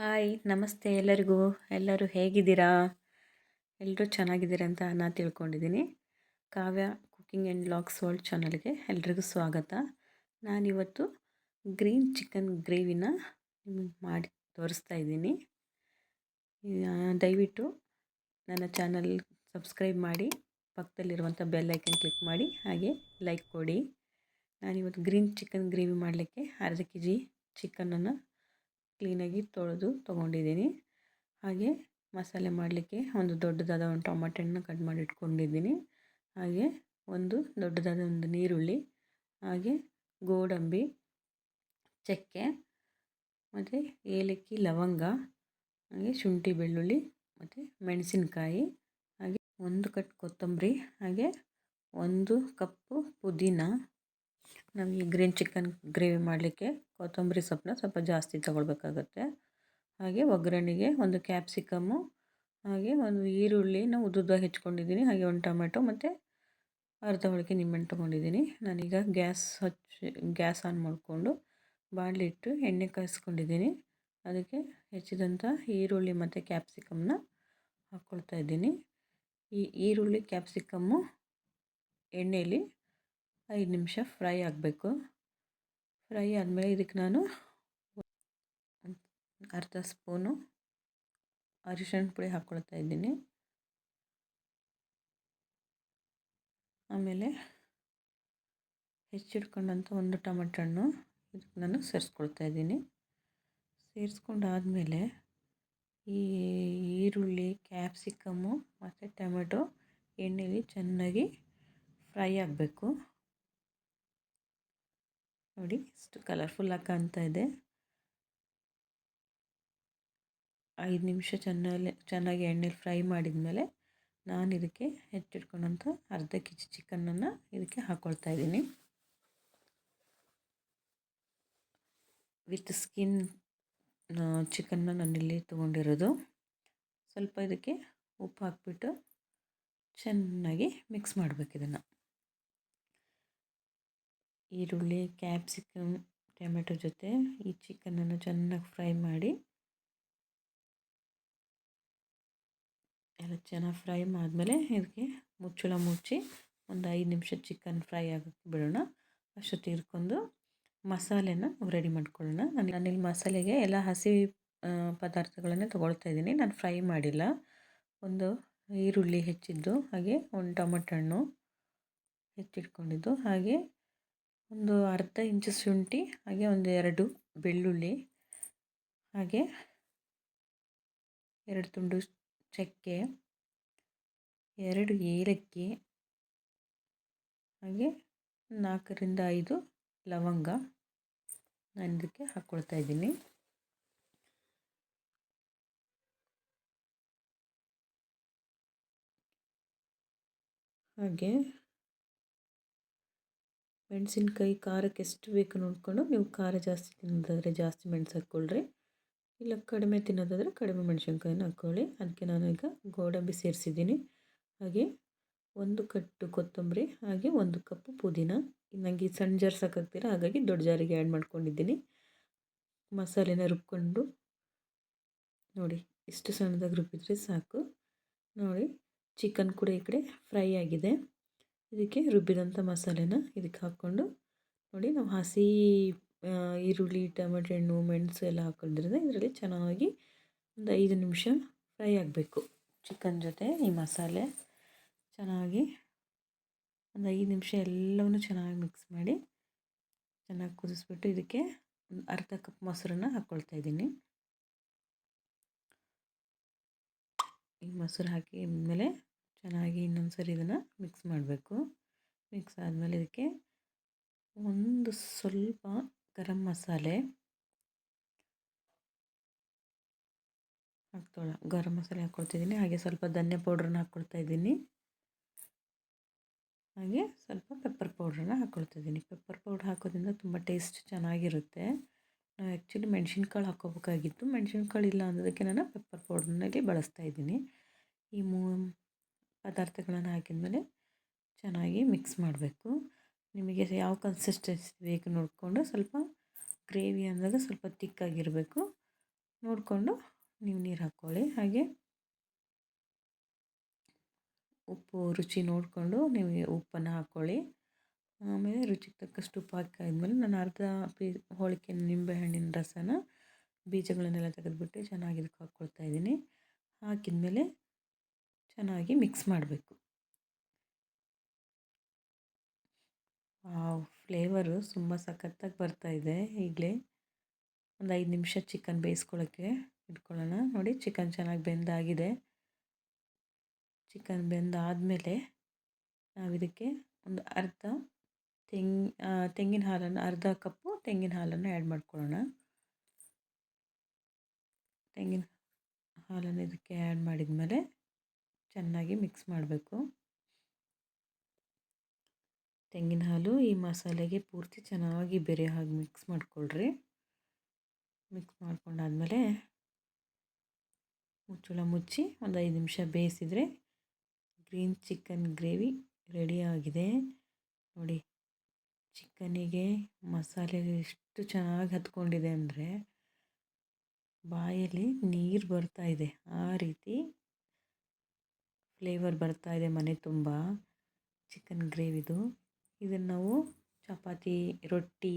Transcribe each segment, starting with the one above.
Hi ನಮಸ್ತೆ ಎಲ್ಲರಿಗೂ. ಎಲ್ಲರೂ ಹೇಗಿದ್ದೀರಾ? ಎಲ್ಲರೂ ಚೆನ್ನಾಗಿದ್ದೀರಾ ಅಂತ ನಾನು ತಿಳ್ಕೊಂಡಿದ್ದೀನಿ. Kavya cooking and blogs world ಚಾನಲ್ಗೆ ಎಲ್ರಿಗೂ ಸ್ವಾಗತ. ನಾನಿವತ್ತು ಗ್ರೀನ್ ಚಿಕನ್ ಗ್ರೇವಿನ ನಿಮಗೆ ಮಾಡಿ ತೋರಿಸ್ತಾ ಇದ್ದೀನಿ. ದಯವಿಟ್ಟು ನನ್ನ ಚಾನಲ್ ಸಬ್ಸ್ಕ್ರೈಬ್ ಮಾಡಿ, ಪಕ್ಕದಲ್ಲಿರುವಂಥ ಬೆಲ್ ಐಕನ್ ಕ್ಲಿಕ್ ಮಾಡಿ, ಹಾಗೆ ಲೈಕ್ ಕೊಡಿ. ನಾನಿವತ್ತು ಗ್ರೀನ್ ಚಿಕನ್ ಗ್ರೇವಿ ಮಾಡಲಿಕ್ಕೆ ಅರ್ಧ ಕೆ ಜಿ ಚಿಕನನ್ನು ಕ್ಲೀನಾಗಿ ತೊಳೆದು ತೊಗೊಂಡಿದ್ದೀನಿ. ಹಾಗೆ ಮಸಾಲೆ ಮಾಡಲಿಕ್ಕೆ ಒಂದು ದೊಡ್ಡದಾದ ಒಂದು ಟೊಮೆಟೊ ಹಣ್ಣು ಕಟ್ ಮಾಡಿ ಇಟ್ಕೊಂಡಿದ್ದೀನಿ. ಹಾಗೆ ಒಂದು ದೊಡ್ಡದಾದ ಒಂದು ನೀರುಳ್ಳಿ ಹಾಗೆ ಗೋಡಂಬಿ, ಚಕ್ಕೆ, ಮತ್ತು ಏಲಕ್ಕಿ, ಲವಂಗ, ಹಾಗೆ ಶುಂಠಿ ಬೆಳ್ಳುಳ್ಳಿ, ಮತ್ತು ಮೆಣಸಿನಕಾಯಿ, ಹಾಗೆ ಒಂದು ಕಟ್ ಕೊತ್ತಂಬರಿ, ಹಾಗೆ ಒಂದು ಕಪ್ಪು ಪುದೀನ ನಾವು ಈ ಗ್ರೀನ್ ಚಿಕನ್ ಗ್ರೇವಿ ಮಾಡಲಿಕ್ಕೆ ಕೊತ್ತಂಬರಿ ಸೊಪ್ಪನ್ನ ಸ್ವಲ್ಪ ಜಾಸ್ತಿ ತೊಗೊಳ್ಬೇಕಾಗತ್ತೆ. ಹಾಗೆ ಒಗ್ಗರಣೆಗೆ ಒಂದು ಕ್ಯಾಪ್ಸಿಕಮ್ಮು, ಹಾಗೆ ಒಂದು ಈರುಳ್ಳಿನ ಉದ್ದುದ್ದ ಹೆಚ್ಕೊಂಡಿದ್ದೀನಿ. ಹಾಗೆ ಒಂದು ಟೊಮೆಟೊ ಮತ್ತು ಅರ್ಧ ಹೋಳಿಗೆ ನಿಂಬೆಹಣ್ಣು ತೊಗೊಂಡಿದ್ದೀನಿ. ನಾನೀಗ ಗ್ಯಾಸ್ ಹಚ್ಚಿ, ಗ್ಯಾಸ್ ಆನ್ ಮಾಡಿಕೊಂಡು ಬಾಣಲಿ ಇಟ್ಟು ಎಣ್ಣೆ ಕಾಯಿಸ್ಕೊಂಡಿದ್ದೀನಿ ಅದಕ್ಕೆ ಹೆಚ್ಚಿದಂಥ ಈರುಳ್ಳಿ ಮತ್ತು ಕ್ಯಾಪ್ಸಿಕಮ್ನ ಹಾಕ್ಕೊಳ್ತಾ ಇದ್ದೀನಿ. ಈ ಈರುಳ್ಳಿ, ಕ್ಯಾಪ್ಸಿಕಮ್ಮು ಎಣ್ಣೆಯಲ್ಲಿ ಐದು ನಿಮಿಷ ಫ್ರೈ ಆಗಬೇಕು. ಫ್ರೈ ಆದಮೇಲೆ ಇದಕ್ಕೆ ನಾನು ಅರ್ಧ ಸ್ಪೂನು ಅರಿಶಿಣ ಪುಡಿ ಹಾಕ್ಕೊಳ್ತಾ ಇದ್ದೀನಿ. ಆಮೇಲೆ ಹೆಚ್ಚಿಡ್ಕೊಂಡಂಥ ಒಂದು ಟೊಮೆಟೊ ಹಣ್ಣು ಇದಕ್ಕೆ ನಾನು ಸೇರಿಸ್ಕೊಳ್ತಾ ಇದ್ದೀನಿ. ಸೇರಿಸ್ಕೊಂಡಾದಮೇಲೆ ಈ ಈರುಳ್ಳಿ ಕ್ಯಾಪ್ಸಿಕಮ್ಮು ಮತ್ತು ಟೊಮೆಟೊ ಎಣ್ಣೆಲಿ ಚೆನ್ನಾಗಿ ಫ್ರೈ ಆಗಬೇಕು. ನೋಡಿ, ಇಷ್ಟು ಕಲರ್ಫುಲ್ಲಾಗಿ ಕಾಣ್ತಾ ಇದೆ. ಐದು ನಿಮಿಷ ಚೆನ್ನಾಗಿ ಚೆನ್ನಾಗಿ ಎಣ್ಣೆಲಿ ಫ್ರೈ ಮಾಡಿದ ಮೇಲೆ ನಾನು ಇದಕ್ಕೆ ಹೆಚ್ಚಿಟ್ಕೊಂಡಂಥ ಅರ್ಧ ಕೆ ಜಿ ಚಿಕನನ್ನು ಇದಕ್ಕೆ ಹಾಕ್ಕೊಳ್ತಾ ಇದ್ದೀನಿ. ವಿತ್ ಸ್ಕಿನ್ ಚಿಕನ್ನ ನಾನಿಲ್ಲಿ ತೊಗೊಂಡಿರೋದು. ಸ್ವಲ್ಪ ಇದಕ್ಕೆ ಉಪ್ಪು ಹಾಕ್ಬಿಟ್ಟು ಚೆನ್ನಾಗಿ ಮಿಕ್ಸ್ ಮಾಡಬೇಕು ಇದನ್ನು. ಈರುಳ್ಳಿ, ಕ್ಯಾಪ್ಸಿಕಮ್, ಟೊಮೆಟೊ ಜೊತೆ ಈ ಚಿಕನನ್ನು ಚೆನ್ನಾಗಿ ಫ್ರೈ ಮಾಡಿ ಎಲ್ಲ ಚೆನ್ನಾಗಿ ಫ್ರೈ ಆದಮೇಲೆ ಇದಕ್ಕೆ ಮುಚ್ಚಳ ಮುಚ್ಚಿ ಒಂದು ಐದು ನಿಮಿಷ ಚಿಕನ್ ಫ್ರೈ ಆಗೋಕ್ಕೆ ಬಿಡೋಣ. ಅಷ್ಟೊತ್ತಿಗೆ ಇರ್ಕೊಂಡು ಮಸಾಲೆನ ರೆಡಿ ಮಾಡ್ಕೊಳ್ಳೋಣ. ನಾನು ನಾನಿಲ್ಲಿ ಮಸಾಲೆಗೆ ಎಲ್ಲ ಹಸಿ ಪದಾರ್ಥಗಳನ್ನೇ ತೊಗೊಳ್ತಾ ಇದ್ದೀನಿ. ನಾನು ಫ್ರೈ ಮಾಡಿಲ್ಲ. ಒಂದು ಈರುಳ್ಳಿ ಹೆಚ್ಚಿದ್ದು, ಹಾಗೆ ಒಂದು ಟೊಮೆಟೊ ಹಣ್ಣು ಹೆಚ್ಚಿಟ್ಕೊಂಡಿದ್ದು, ಹಾಗೆ ಒಂದು ಅರ್ಧ ಇಂಚು ಶುಂಠಿ, ಹಾಗೆ ಒಂದು ಎರಡು ಬೆಳ್ಳುಳ್ಳಿ, ಹಾಗೆ ಎರಡು ತುಂಡು ಚಕ್ಕೆ, ಎರಡು ಏಲಕ್ಕಿ, ಹಾಗೆ ನಾಲ್ಕರಿಂದ ಐದು ಲವಂಗ ನಾನು ಇದಕ್ಕೆ ಹಾಕ್ಕೊಳ್ತಾ ಇದ್ದೀನಿ. ಹಾಗೆ ಮೆಣಸಿನ್ಕಾಯಿ ಖಾರಕ್ಕೆ ಎಷ್ಟು ಬೇಕು ನೋಡಿಕೊಂಡು ನೀವು ಖಾರ ಜಾಸ್ತಿ ತಿನ್ನೋದಾದರೆ ಜಾಸ್ತಿ ಮೆಣಸು ಹಾಕ್ಕೊಳ್ರಿ. ಇಲ್ಲ ಕಡಿಮೆ ತಿನ್ನೋದಾದರೆ ಕಡಿಮೆ ಮೆಣಸಿನ್ಕಾಯಿನ ಹಾಕ್ಕೊಳ್ಳಿ. ಅದಕ್ಕೆ ನಾನು ಈಗ ಗೋಡಂಬಿ ಸೇರಿಸಿದ್ದೀನಿ. ಹಾಗೆ ಒಂದು ಕಟ್ಟು ಕೊತ್ತಂಬರಿ, ಹಾಗೆ ಒಂದು ಕಪ್ಪು ಪುದೀನ. ನನಗೆ ಸಣ್ಣ ಜಾರ್ ಸಾಕಾಗ್ತೀರ ಹಾಗಾಗಿ ದೊಡ್ಡ ಜಾರಿಗೆ ಆ್ಯಡ್ ಮಾಡ್ಕೊಂಡಿದ್ದೀನಿ. ಮಸಾಲೆನ ರುಬ್ಕೊಂಡು ನೋಡಿ, ಇಷ್ಟು ಸಣ್ಣದಾಗಿ ರುಬ್ಬಿದ್ರೆ ಸಾಕು. ನೋಡಿ ಚಿಕನ್ ಕೂಡ ಈ ಕಡೆ ಫ್ರೈ ಆಗಿದೆ. ಇದಕ್ಕೆ ರುಬ್ಬಿದಂಥ ಮಸಾಲೆನ ಇದಕ್ಕೆ ಹಾಕ್ಕೊಂಡು ನೋಡಿ ನಾವು ಹಸಿ ಈರುಳ್ಳಿ, ಟೊಮೆಟೊ ಹಣ್ಣು, ಮೆಣಸು ಎಲ್ಲ ಹಾಕೋದ್ರಿಂದ ಇದರಲ್ಲಿ ಚೆನ್ನಾಗಿ ಒಂದು ಐದು ನಿಮಿಷ ಫ್ರೈ ಆಗಬೇಕು. ಚಿಕನ್ ಜೊತೆ ಈ ಮಸಾಲೆ ಚೆನ್ನಾಗಿ ಒಂದು ಐದು ನಿಮಿಷ ಎಲ್ಲವನ್ನೂ ಚೆನ್ನಾಗಿ ಮಿಕ್ಸ್ ಮಾಡಿ ಚೆನ್ನಾಗಿ ಕುದಿಸ್ಬಿಟ್ಟು ಇದಕ್ಕೆ ಅರ್ಧ ಕಪ್ ಮೊಸರನ್ನ ಹಾಕ್ಕೊಳ್ತಾ ಇದ್ದೀನಿ. ಈ ಮೊಸರು ಹಾಕಿ ಮೇಲೆ ಚೆನ್ನಾಗಿ ಇನ್ನೊಂದು ಸರಿ ಇದನ್ನು ಮಿಕ್ಸ್ ಮಾಡಬೇಕು. ಮಿಕ್ಸ್ ಆದಮೇಲೆ ಇದಕ್ಕೆ ಒಂದು ಸ್ವಲ್ಪ ಗರಂ ಮಸಾಲೆ. ಹಾಕ್ತೋಳ ಗರಂ ಮಸಾಲೆ ಹಾಕ್ಕೊಳ್ತಿದ್ದೀನಿ. ಹಾಗೆ ಸ್ವಲ್ಪ ಧನ್ಯ ಪೌಡ್ರನ್ನ ಹಾಕ್ಕೊಳ್ತಾ ಇದ್ದೀನಿ. ಹಾಗೆ ಸ್ವಲ್ಪ ಪೆಪ್ಪರ್ ಪೌಡ್ರನ್ನ ಹಾಕ್ಕೊಳ್ತಿದ್ದೀನಿ ಪೆಪ್ಪರ್ ಪೌಡ್ರ್ ಹಾಕೋದ್ರಿಂದ ತುಂಬ ಟೇಸ್ಟ್ ಚೆನ್ನಾಗಿರುತ್ತೆ. ನಾವು ಆ್ಯಕ್ಚುಲಿ ಮೆಣಸಿನ್ಕಾಳು ಹಾಕೋಬೇಕಾಗಿತ್ತು ಮೆಣಸಿನ್ಕಾಳು ಇಲ್ಲ ಅನ್ನೋದಕ್ಕೆ ನಾನು ಪೆಪ್ಪರ್ ಪೌಡ್ರನ್ನಲ್ಲಿ ಬಳಸ್ತಾ ಇದ್ದೀನಿ. ಈ ಮೂ ಪದಾರ್ಥಗಳನ್ನು ಹಾಕಿದ್ಮೇಲೆ ಚೆನ್ನಾಗಿ ಮಿಕ್ಸ್ ಮಾಡಬೇಕು. ನಿಮಗೆ ಯಾವ ಕನ್ಸಿಸ್ಟೆನ್ಸಿ ಬೇಕು ನೋಡಿಕೊಂಡು ಸ್ವಲ್ಪ ಗ್ರೇವಿ ಅಂದಾಗ ಸ್ವಲ್ಪ ತಿಕ್ಕಾಗಿರಬೇಕು. ನೋಡಿಕೊಂಡು ನೀವು ನೀರು ಹಾಕ್ಕೊಳ್ಳಿ. ಹಾಗೆ ಉಪ್ಪು, ರುಚಿ ನೋಡಿಕೊಂಡು ನೀವು ಉಪ್ಪನ್ನು ಹಾಕ್ಕೊಳ್ಳಿ. ಆಮೇಲೆ ರುಚಿಗೆ ತಕ್ಕಷ್ಟು ಉಪ್ಪು ಹಾಕಾದ್ಮೇಲೆ ನಾನು ಅರ್ಧ ಪೀ ಹೋಳಿಗೆ ನಿಂಬೆಹಣ್ಣಿನ ರಸನ ಬೀಜಗಳನ್ನೆಲ್ಲ ತೆಗೆದುಬಿಟ್ಟು ಚೆನ್ನಾಗಿ ಇದಕ್ಕೆ ಹಾಕ್ಕೊಳ್ತಾ ಇದ್ದೀನಿ. ಹಾಕಿದ್ಮೇಲೆ ಚೆನ್ನಾಗಿ ಮಿಕ್ಸ್ ಮಾಡಬೇಕು. ಫ್ಲೇವರು ತುಂಬ ಸಖತ್ತಾಗಿ ಇದೆ ಈಗಲೇ. ಒಂದು ಐದು ನಿಮಿಷ ಚಿಕನ್ ಬೇಯಿಸ್ಕೊಳ್ಳೋಕ್ಕೆ ಇಟ್ಕೊಳ್ಳೋಣ. ನೋಡಿ, ಚಿಕನ್ ಚೆನ್ನಾಗಿ ಬೆಂದಾಗಿದೆ. ಚಿಕನ್ ಬೆಂದಾದಮೇಲೆ ನಾವು ಇದಕ್ಕೆ ಒಂದು ಅರ್ಧ ತೆಂಗ್ ತೆಂಗಿನ ಹಾಲನ್ನು, ಅರ್ಧ ಕಪ್ಪು ತೆಂಗಿನ ಹಾಲನ್ನು ಆ್ಯಡ್ ಮಾಡ್ಕೊಳ್ಳೋಣ. ತೆಂಗಿನ ಹಾಲನ್ನು ಇದಕ್ಕೆ ಆ್ಯಡ್ ಮಾಡಿದ ಮೇಲೆ ಚೆನ್ನಾಗಿ ಮಿಕ್ಸ್ ಮಾಡಬೇಕು. ತೆಂಗಿನ ಹಾಲು, ಈ ಮಸಾಲೆಗೆ ಪೂರ್ತಿ ಚೆನ್ನಾಗಿ ಬೆರೆ ಹಾಗೆ ಮಿಕ್ಸ್ ಮಾಡಿಕೊಳ್ರಿ. ಮಿಕ್ಸ್ ಮಾಡ್ಕೊಂಡಾದಮೇಲೆ ಮುಚ್ಚಳ ಮುಚ್ಚಿ ಒಂದು ಐದು ನಿಮಿಷ ಬೇಯಿಸಿದರೆ ಗ್ರೀನ್ ಚಿಕನ್ ಗ್ರೇವಿ ರೆಡಿ ಆಗಿದೆ. ನೋಡಿ, ಚಿಕನಿಗೆ ಮಸಾಲೆ ಎಷ್ಟು ಚೆನ್ನಾಗಿ ಹತ್ಕೊಂಡಿದೆ ಅಂದರೆ ಬಾಯಲ್ಲಿ ನೀರು ಬರ್ತಾ ಇದೆ. ಆ ರೀತಿ ಫ್ಲೇವರ್ ಬರ್ತಾ ಇದೆ ಮನೆ ತುಂಬ. ಚಿಕನ್ ಗ್ರೇವಿದು ಇದನ್ನು ನಾವು ಚಪಾತಿ, ರೊಟ್ಟಿ,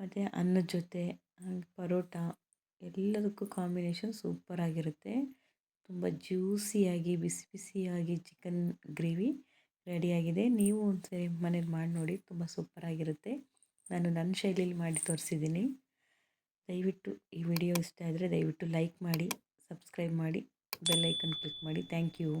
ಮತ್ತು ಅನ್ನದ ಜೊತೆ ಪರೋಟ ಎಲ್ಲದಕ್ಕೂ ಕಾಂಬಿನೇಷನ್ ಸೂಪರಾಗಿರುತ್ತೆ ತುಂಬ ಜ್ಯೂಸಿಯಾಗಿ, ಬಿಸಿ ಬಿಸಿಯಾಗಿ ಚಿಕನ್ ಗ್ರೇವಿ ರೆಡಿಯಾಗಿದೆ ನೀವು ಒಂದ್ಸರಿ ಮನೇಲಿ ಮಾಡಿ ನೋಡಿ, ತುಂಬ ಸೂಪರಾಗಿರುತ್ತೆ ನಾನು ನನ್ನ ಶೈಲಿಯಲ್ಲಿ ಮಾಡಿ ತೋರಿಸಿದ್ದೀನಿ. ದಯವಿಟ್ಟು ಈ ವಿಡಿಯೋ ಇಷ್ಟ ಆದರೆ ದಯವಿಟ್ಟು ಲೈಕ್ ಮಾಡಿ, ಸಬ್ಸ್ಕ್ರೈಬ್ ಮಾಡಿ. ಬೆಲ್ ಐಕನ್ ಕ್ಲಿಕ್ ಮಾಡಿ. Thank you